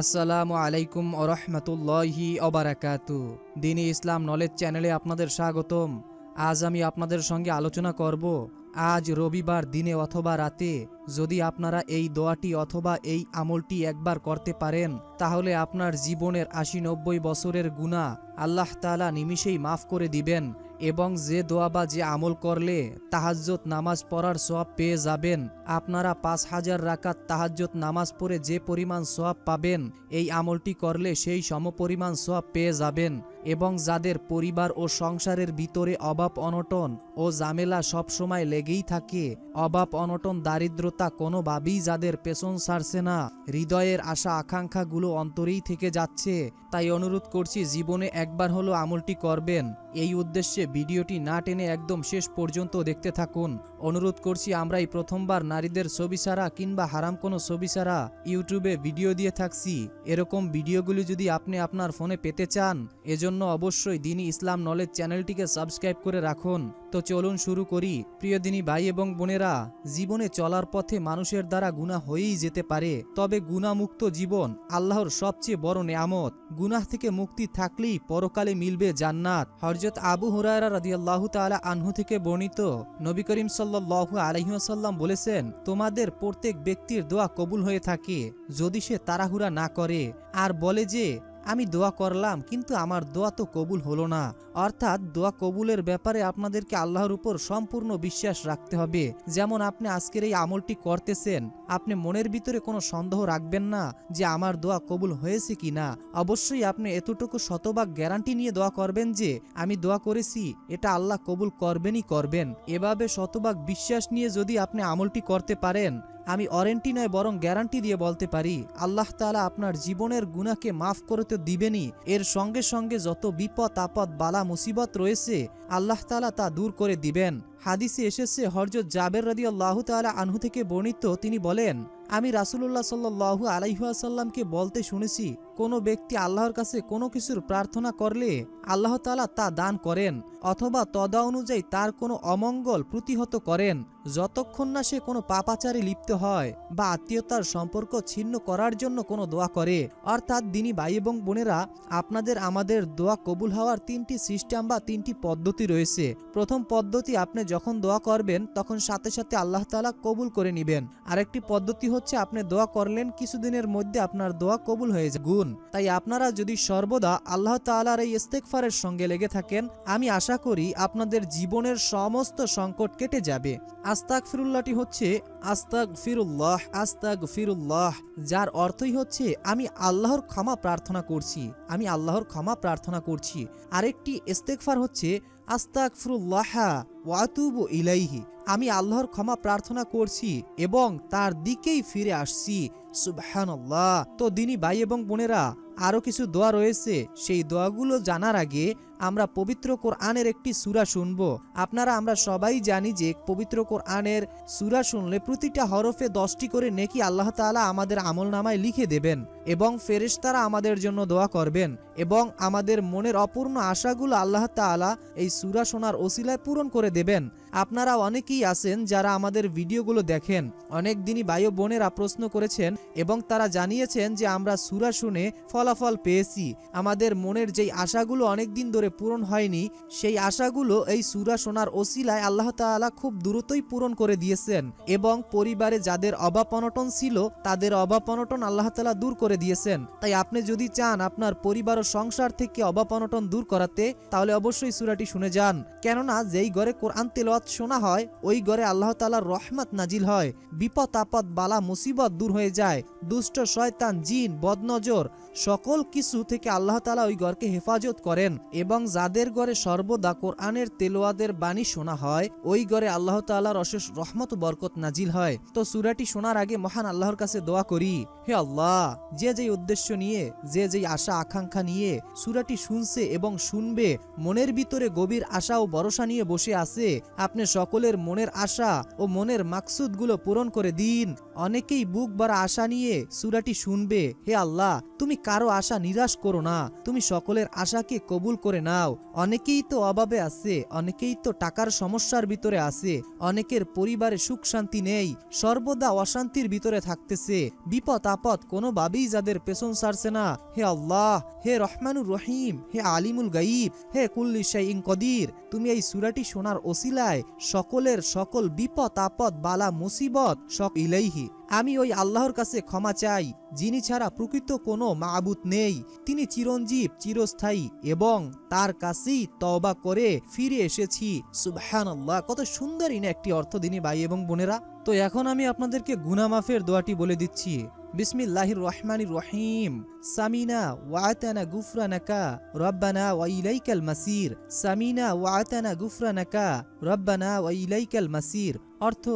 আসসালামু আলাইকুম ওরহমতুল্লাহি অবারাকাতু দিনী ইসলাম নলেজ চ্যানেলে আপনাদের স্বাগতম। আজ আমি আপনাদের সঙ্গে আলোচনা করব, আজ রবিবার দিনে অথবা রাতে যদি আপনারা এই দোয়াটি অথবা এই আমলটি একবার করতে পারেন, তাহলে আপনার জীবনের আশি নব্বই বছরের গুণা আল্লাহ তালা নিমিষেই মাফ করে দিবেন। এবং যে দোয়া বা যে আমল করলে তাহাজ্জত নামাজ পড়ার সব পেয়ে যাবেন। আপনারা পাঁচ হাজার রাকাত তাহাজ্জত নামাজ পড়ে যে পরিমাণ সব পাবেন, এই আমলটি করলে সেই সমপরিমাণ সব পেয়ে যাবেন। এবং যাদের পরিবার ও সংসারের ভিতরে অভাব অনটন ও জামেলা সবসময় লেগেই থাকে, অভাব অনটন, দারিদ্রতা কোনোভাবেই যাদের পেছন ছাড়ছে না। হৃদয়ের আশা আকাঙ্ক্ষাগুলো অন্তরেই থেকে যাচ্ছে। তাই অনুরোধ করছি, জীবনে একবার হলো আমলটি করবেন। এই উদ্দেশ্যে ভিডিওটি না টেনে একদম শেষ পর্যন্ত দেখতে থাকুন। অনুরোধ করছি আমরা এই প্রথমবার নারীদের ছবি ছাড়া কিংবা হারাম কোনো ছবি ছাড়া ইউটিউবে ভিডিও দিয়ে থাকছি। এরকম ভিডিওগুলি যদি আপনি আপনার ফোনে পেতে চান, এজন্য অবশ্যই দিনই ইসলাম নলেজ চ্যানেলটিকে সাবস্ক্রাইব করে রাখুন। তো চলুন শুরু করি। প্রিয় দিনী ভাই এবং বোনেরা, জীবনে চলার পথে মানুষের দ্বারা গুণা হয়েই যেতে পারে, তবে গুণামুক্ত জীবন আল্লাহর সবচেয়ে বড় নেয়ামত। গুনাহ থেকে মুক্তি থাকলেই পরকালে মিলবে জান্নাত। হরজত আবু হুরায়রা রাদিয়াল্লাহু তাআলা আনহু থেকে বর্ণিত নবী করিম সাল্লাল্লাহু আলাইহি বলেছেন, তোমাদের প্রত্যেক ব্যক্তির দোয়া কবুল হয়ে থাকে, যদি সে তাড়াহুড়া না করে। আর বলে যে আমি দোয়া করলাম, কিন্তু আমার দোয়া তো কবুল হলো না। অর্থাৎ দোয়া কবুলের ব্যাপারে আপনাদেরকে আল্লাহর উপর সম্পূর্ণ বিশ্বাস রাখতে হবে। যেমন আপনি আজকের এই আমলটি করতেছেন, আপনি মনের ভিতরে কোনো সন্দেহ রাখবেন না যে আমার দোয়া কবুল হয়েছে কি না। অবশ্যই আপনি এতটুকু শতভাগ গ্যারান্টি নিয়ে দোয়া করবেন যে, আমি দোয়া করেছি, এটা আল্লাহ কবুল করবেনই করবেন। এভাবে শতভাগ বিশ্বাস নিয়ে যদি আপনি আমলটি করতে পারেন আমি ওয়ারেন্টি নয়, বরং গ্যারান্টি দিয়ে বলতে পারি, আল্লাহ তালা আপনার জীবনের গুণাকে মাফ করে তো দিবেনই। এর সঙ্গে সঙ্গে যত বিপদ আপদ বালা মুসিবত রয়েছে, আল্লাহ তালা তা দূর করে দিবেন। হাদিসে এসেছে হরজত জাবের রদি আল্লাহ তাআলা আনহু থেকে বর্ণিত, তিনি বলেন, আমি রাসুলুল্লাহ সাল্লাহু আলাইহাসাল্লামকে বলতে শুনেছি, কোনো ব্যক্তি আল্লাহর কাছে কোনো কিছুর প্রার্থনা করলে আল্লাহ তালা তা দান করেন, অথবা তদা অনুযায়ী তার কোনো অমঙ্গল প্রতিহত করেন, যতক্ষণ না সে কোনো পাপাচারে লিপ্ত হয় বা আত্মীয়তার সম্পর্ক ছিন্ন করার জন্য কোনো দোয়া করে। অর্থাৎ দিনী ভাই এবং বোনেরা, আপনাদের, আমাদের দোয়া কবুল হওয়ার তিনটি সিস্টেম বা তিনটি পদ্ধতি রয়েছে। প্রথম পদ্ধতি আপনি যখন দোয়া করবেন, তখন সাথে সাথে আল্লাহ তালা কবুল করে নেবেন। আরেকটি পদ্ধতি হচ্ছে আপনি দোয়া করলেন, কিছুদিনের মধ্যে আপনার দোয়া কবুল হয়ে যায়। গুণ। তাই আপনারা যদি সর্বদা আল্লাহ তালার এই ইস্তেকফারের সঙ্গে লেগে থাকেন, আমি আশা করি আপনাদের জীবনের সমস্ত সংকট কেটে যাবে। আস্তাক ফিরুল্লাহটি হচ্ছে আস্তাক ফিরুল্লাহ আস্তাক ফিরুল্লাহ যার অর্থই হচ্ছে আমি আল্লাহর ক্ষমা প্রার্থনা করছি, আমি আল্লাহর ক্ষমা প্রার্থনা করছি। আরেকটি ইস্তেকফার হচ্ছে আস্তাক ফিরুল্লাহ ওয়াতুবু ইলাইহি, আমি আল্লাহর ক্ষমা প্রার্থনা করছি এবং তার দিকেই ফিরে আসছি। সুবহানাল্লাহ। তো দিনী ভাই এবং বোনেরা আরও কিছু দোয়া রয়েছে। সেই দোয়াগুলো জানার আগে আমরা পবিত্র কোরআনের একটি সুরা শুনব। আপনারা, আমরা সবাই জানি যে পবিত্র কোরআনের সুরা শুনলে প্রতিটা হরফে দশটি করে নেকি আল্লাহ তাআলা আমাদের আমল নামায় লিখে দেবেন এবং ফেরেশতারা আমাদের জন্য দোয়া করবেন এবং আমাদের মনের অপূর্ণ আশাগুলো আল্লাহ তাআলা এই সুরা শোনার ওসিলায় পূরণ করে দেবেন। আপনারা অনেকেই আছেন যারা আমাদের ভিডিওগুলো দেখেন। অনেক দিনই বায়ু বোনেরা প্রশ্ন করেছেন এবং তারা জানিয়েছেন যে আমরা সুরা শুনে ফলাফল পেয়েছি। আমাদের মনের যেই আশাগুলো অনেক দিন ধরে পূরণ হয়নি, সেই আশাগুলো এই সুরা শোনার ওসিলায় আল্লাহ তাআলা খুব দ্রুতই পূরণ করে দিয়েছেন এবং পরিবারে যাদের অভাব অনটন ছিল, তাদের অভাব অনটন আল্লাহ তাআলা দূর করে দিয়েছেন। তাই আপনি যদি চান আপনার পরিবার ও সংসার থেকে অভাব অনটন দূর করাতে, তাহলে অবশ্যই সুরাটি শুনে যান। কেননা যেই ঘরে কোরআন তেলাওয়াত শোনা হয়, ওই ঘরে আল্লাহ তাআলার রহমত নাজিল হয়। বিপদ আপদ, বালা মুসিবত দূর হয়ে যায়। দুষ্ট শয়তান, জিন, বদনজর সকল কিছু থেকে আল্লাহ তালা ওই ঘরকে হেফাজত করেন এবং যাদের ঘরে সর্বদা কোরআনের তেলোয়াদের বাণী শোনা হয়, ওই ঘরে আল্লাহ তাআলার অশেষ রহমত বরকত নাজিল হয়। তো সুরাটি শোনার আগে মহান আল্লাহর কাছে দোয়া করি, হে আল্লাহ, যে যেই উদ্দেশ্য নিয়ে, যে যেই আশা আকাঙ্ক্ষা নিয়ে সুরাটি শুনছে এবং শুনবে, মনের ভিতরে গভীর আশা ও ভরসা নিয়ে বসে আছে, আপনি সকলের মনের আশা ও মনের মাকসুদগুলো পূরণ করে দিন। অনেকেই বুক ভরা আশা নিয়ে সুরাটি শুনবে, হে আল্লাহ, তুমি কারও কারও আশা নিরাশ করো না। তুমি সকলের আশাকে কবুল করে নাও। অনেকেই তো অভাবে আছে, অনেকেই তো টাকার সমস্যার ভিতরে আছে, অনেকের পরিবারে সুখ শান্তি নেই, সর্বদা অশান্তির ভিতরে থাকতেছে। বিপদ আপদ কোনোভাবেই যাদের পেছন সারছে না। হে আল্লাহ, হে রহমানুর রহিম, হে আলিমুল গাইব, হে কুল্লি শাইইন কদির। তুমি এই সুরাটি শোনার ওসিলায় সকলের সকল বিপদ আপদ, বালা মুসিবত সব ইলাইহি। আমি ওই আল্লাহর কাছে ক্ষমা চাই, যিনি ছাড়া প্রকৃত কোনো মাবুত নেই। তিনি চিরঞ্জীব, চিরস্থায়ী এবং তার কাছেই তওবা করে ফিরে এসেছি। সুবহান আল্লাহ কত সুন্দর ইনা একটি অর্থ দিনী ভাই এবং বোনেরা। তো এখন আমি আপনাদেরকে গুনামাফের দোয়াটি বলে দিচ্ছি। বিসমিল্লাহির রহমানির রহিম। সামিনা ওয়াতানা গুফরানাকা রব্বানা ওয়া ইলাইকাল মাসির। সামিনা ওয়াতানা গুফরানাকা রব্বানা ওয়া ইলাইকাল মাসির। অর্থ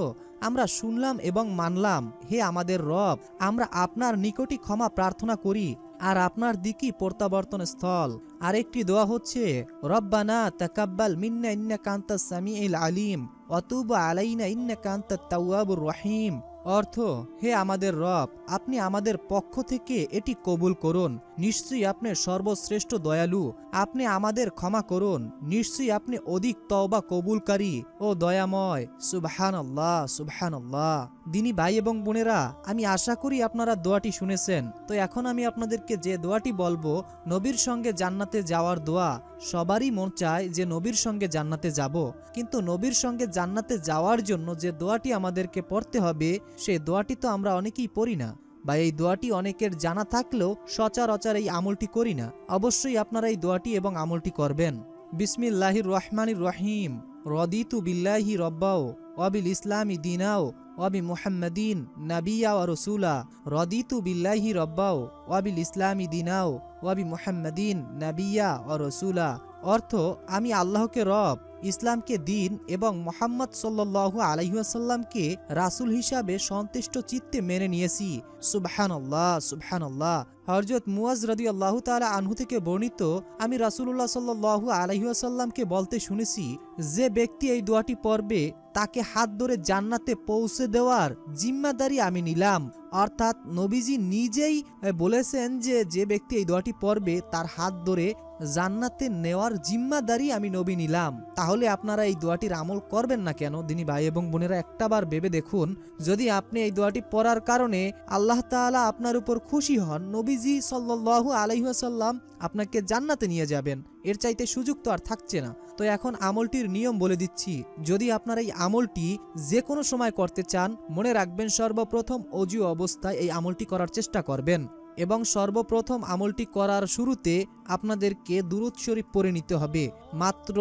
আমরা শুনলাম এবং মানলাম, হে আমাদের রব, আমরা আপনার নিকটই ক্ষমা প্রার্থনা করি, আর আপনার দিকই প্রত্যাবর্তন স্থল। আরেকটি দোয়া হচ্ছে, রব্বানা তাকাব্বাল মিন্না ইন্না কান্তা সামি আলিম অতুব আলাইনা ইন্না কান্তা তাওয়াবুর রহিম। অর্থ, হে আমাদের রব, আপনি আমাদের পক্ষ থেকে এটি কবুল করুন। নিশ্চয়ই আপনি সর্বশ্রেষ্ঠ দয়ালু, আপনি আমাদের ক্ষমা করুন। নিশ্চয়ই আপনি অধিক তওবা কবুলকারী ও দয়াময়। সুবহান আল্লাহ সুবহান আল্লাহ দিনী ভাই এবং বোনেরা, আমি আশা করি আপনারা দোয়াটি শুনেছেন। তো এখন আমি আপনাদেরকে যে দোয়াটি বলব, নবীর সঙ্গে জান্নাতে যাওয়ার দোয়া, সবারই মন চায় যে নবীর সঙ্গে জান্নাতে যাব। কিন্তু নবীর সঙ্গে জান্নাতে যাওয়ার জন্য যে দোয়াটি আমাদেরকে পড়তে হবে সেই দোয়াটি তো আমরা অনেকেই পড়ি না, বা এই দোয়াটি অনেকের জানা থাকলেও সচরাচর এই আমলটি করি না। অবশ্যই আপনারা এই দোয়াটি এবং আমলটি করবেন। বিসমিল্লাহির রহমানির রহিম। রদিতু বিল্লাহি রব্বাও, অবিল ইসলামি দিনাও, অবি মুহাম্মাদিন নাবিয়া ও রসুলা। রদিতু বিল্লাহি রব্বাও, অবিল ইসলামি দিনাও, অবি মুহাম্মাদিন নাবিয়া ও রসুলা। অর্থ, আমি আল্লাহকে রব ইসলামকে দিন এবং মোহাম্মদ সাল্লু আলহিহাসাল্লামকে রাসুল হিসাবে সন্তুষ্ট চিত্তে মেনে নিয়েছি। সুবহান আল্লাহ সুবহান আল্লাহ হরজত মুয়াজ রদি আল্লাহ তালা আনহু থেকে বর্ণিত আমি রাসুল্লাহ সাল্লু আলহিহাসাল্লামকে বলতে শুনেছি, যে ব্যক্তি এই দোয়াটি পড়বে, তাকে হাত ধরে জান্নাতে পৌঁছে দেওয়ার জিম্মাদারি আমি নিলাম। অর্থাৎ নবীজি নিজেই বলেছেন যে যে ব্যক্তি এই দোয়াটি পড়বে, তার হাত ধরে জান্নাতে নেওয়ার জিম্মাদারি আমি নবী নিলাম। তাহলে আপনারা এই দোয়াটির আমল করবেন না কেন? দিনী ভাই এবং বোনেরা একটাবার ভেবে দেখুন, যদি আপনি এই দোয়াটি পড়ার কারণে আল্লাহ তাআলা আপনার উপর খুশি হন, নবীজি সাল্লাল্লাহু আলাইহাসাল্লাম আপনাকে জান্নাতে নিয়ে যাবেন। এর চাইতে সুযোগ তো আর থাকছে না। তো এখন আমলটির নিয়ম বলে দিচ্ছি, যদি আপনার এই আমলটি যে কোনো সময় করতে চান, মনে রাখবেন সর্বপ্রথম অজু অবস্থায় এই আমলটি করার চেষ্টা করবেন। এবং সর্বপ্রথম আমলটি করার শুরুতে আপনাদেরকে দূরৎ শরীফ পরে নিতে হবে। মাত্র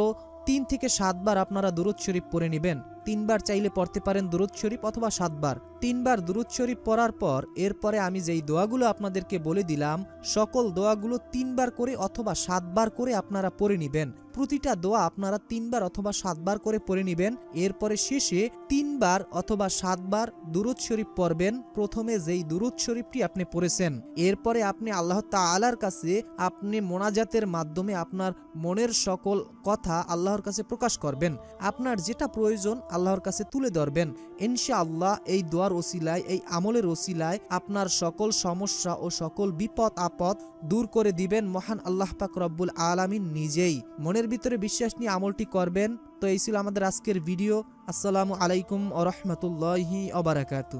তিন থেকে সাতবার আপনারা দূরৎ শরীফ পরে নেবেন। তিনবার চাইলে পড়তে পারেন দুরুদ শরীফ অথবা সাতবার। তিনবার দুরুদ শরীফ পড়ার পর, এরপরে আমি যেই দোয়াগুলো আপনাদেরকে বলে দিলাম, সকল দোয়াগুলো তিনবার করে অথবা সাতবার করে আপনারা পড়ে নেবেন। প্রতিটা দোয়া আপনারা তিনবার অথবা সাতবার করে পড়ে নেবেন। এরপরে শেষে তিনবার অথবা সাতবার দুরুদ শরীফ পড়বেন। প্রথমে যেই দুরুদ শরীফটি আপনি পড়েছেন, এরপরে আপনি আল্লাহ তাআলার কাছে আপনি মোনাজাতের মাধ্যমে আপনার মনের সকল কথা আল্লাহর কাছে প্রকাশ করবেন। আপনার যেটা প্রয়োজন আল্লাহর কাছে তুলে ধরবেন। ইনশাআল্লাহ এই দোয়ার ওসিলায়, এই আমলের ওসিলায় আপনার সকল সমস্যা ও সকল বিপদ, আপদ দূর করে দিবেন মহান আল্লাহ পাক রব্বুল আলমিন নিজেই। মনের ভিতরে বিশ্বাস নিয়ে আমলটি করবেন। তো এই ছিল আমাদের আজকের ভিডিও। আসসালামু আলাইকুম ও রহমতুল্লাহি অবরাকাতু